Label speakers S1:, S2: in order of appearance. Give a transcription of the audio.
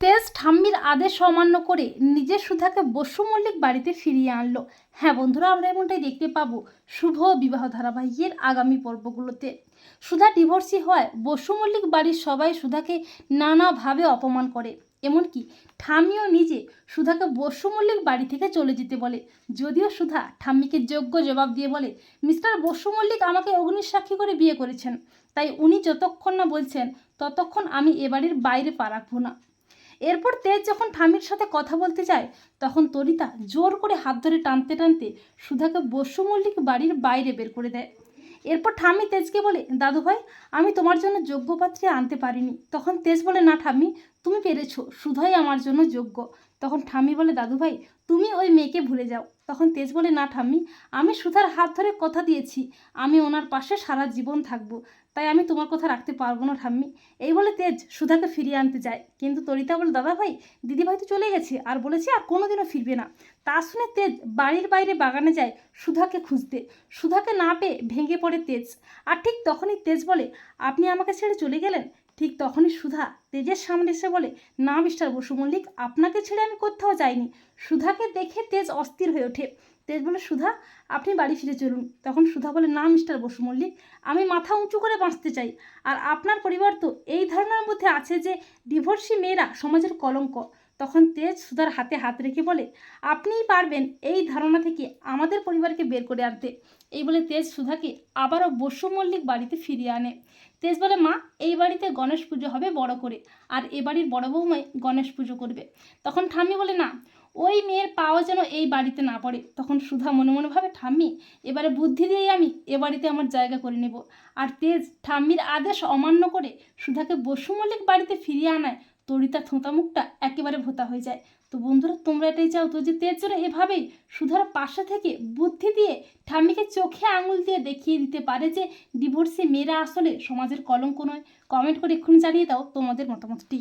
S1: তেজ ঠাম্মির আদেশ অমান্য করে নিজের সুধাকে বসু মল্লিক বাড়িতে ফিরিয়ে আনলো। হ্যাঁ বন্ধুরা, আমরা এমনটাই দেখতে পাবো শুভ বিবাহ ধারাবাহিকের আগামী পর্বগুলোতে। সুধা ডিভোর্সি হওয়ায় বসু মল্লিক বাড়ির সবাই সুধাকে নানাভাবে অপমান করে। এমনকি ঠাম্মিও নিজে সুধাকে বসু মল্লিক বাড়ি থেকে চলে যেতে বলে। যদিও সুধা ঠাম্মিকে যোগ্য জবাব দিয়ে বলে, মিস্টার বসু মল্লিক আমাকে অগ্নির সাক্ষী করে বিয়ে করেছেন। তাই উনি যতক্ষণ না বলছেন, ততক্ষণ আমি এ বাড়ির বাইরে পা রাখব না। এরপর তেজ যখন ঠামির সাথে কথা বলতে যায়, তখন তরিতা জোর করে হাত ধরে টানতে টানতে সুধাকে বসু মল্লিক বাড়ির বাইরে বের করে দেয়। এরপর ঠাম্মি তেজকে বলে, দাদু ভাই, আমি তোমার জন্য যোগ্য পাত্রে আনতে পারিনি। তখন তেজ বলে, না ঠাম্মি, তুমি পেরেছ, সুধাই আমার জন্য যোগ্য। তখন ঠাম্মি বলে, দাদু ভাই, তুমি ওই মেয়েকে ভুলে যাও। তখন তেজ বলে, না ঠাম্মি, আমি সুধার হাত ধরে কথা দিয়েছি। আমি ওনার পাশে সারা জীবন থাকব। তাই আমি তোমার কথা রাখতে পারব না ঠাম্মি। এই বলে তেজ সুধাকে ফিরিয়ে আনতে যায়। কিন্তু তরিতা বলে, দাদা ভাই, দিদি ভাই তো চলে গেছে। আর বলেছে আর কোনোদিনও ফিরবে না। তা শুনে তেজ বাড়ির বাইরে বাগানে যায় সুধাকে খুঁজতে। সুধাকে না পেয়ে ভেঙে পড়ে তেজ। আর ঠিক তখনই তেজ বলে, আপনি আমাকে ছেড়ে চলে গেলেন? ঠিক তখনই সুধা তেজের সামনে এসে বলে, না, মিস্টার বসু মল্লিক, আপনাকে ছেড়ে আমি কোথাও যাইনি। সুধাকে দেখে তেজ অস্থির হয়ে ওঠে। তেজ বলে, সুধা, আপনি বাড়ি ফিরে চলুন। তখন সুধা বলে, না, মিস্টার বসু মল্লিক, আমি মাথা উঁচু করে বাঁচতে চাই। আর আপনার পরিবার তো এই ধারণার মধ্যে আছে যে, ডিভোর্সি মেয়েরা সমাজের কলঙ্ক। তখন তেজ সুধার হাতে হাত রেখে বলে, আপনিই পারবেন এই ধারণা থেকে আমাদের পরিবারকে বের করে আনতে। এই বলে তেজ সুধাকে আবারও বসু মল্লিক বাড়িতে ফিরিয়ে আনে। তেজ বলে, মা, এই বাড়িতে গণেশ পুজো হবে বড় করে, আর এ বাড়ির বড় বৌমাই গণেশ পুজো করবে। তখন ঠাম্মি বলে, না, ওই মেয়ের পাওয়া যেন এই বাড়িতে না পড়ে। তখন সুধা মনে মনে ভাবে, ঠাম্মি, এবারে বুদ্ধি দিয়েই আমি এ বাড়িতে আমার জায়গা করে নেব। আর তেজ ঠাম্মির আদেশ অমান্য করে সুধাকে বসু মল্লিক বাড়িতে ফিরিয়ে আনায়। তরিতা থোঁতা মুখটা একেবারে ভোতা হয়ে যায়। তো বন্ধুরা, তোমরা এটাই চাও তো যে তেজরে যেন এভাবেই সুধার পাশে থেকে বুদ্ধি দিয়ে ঠাম্মিকে চোখে আঙুল দিয়ে দেখিয়ে দিতে পারে যে ডিভোর্সে মেয়েরা আসলে সমাজের কলঙ্ক নয়? কমেন্ট করে এক্ষুনি জানিয়ে দাও তোমাদের মতামতটি।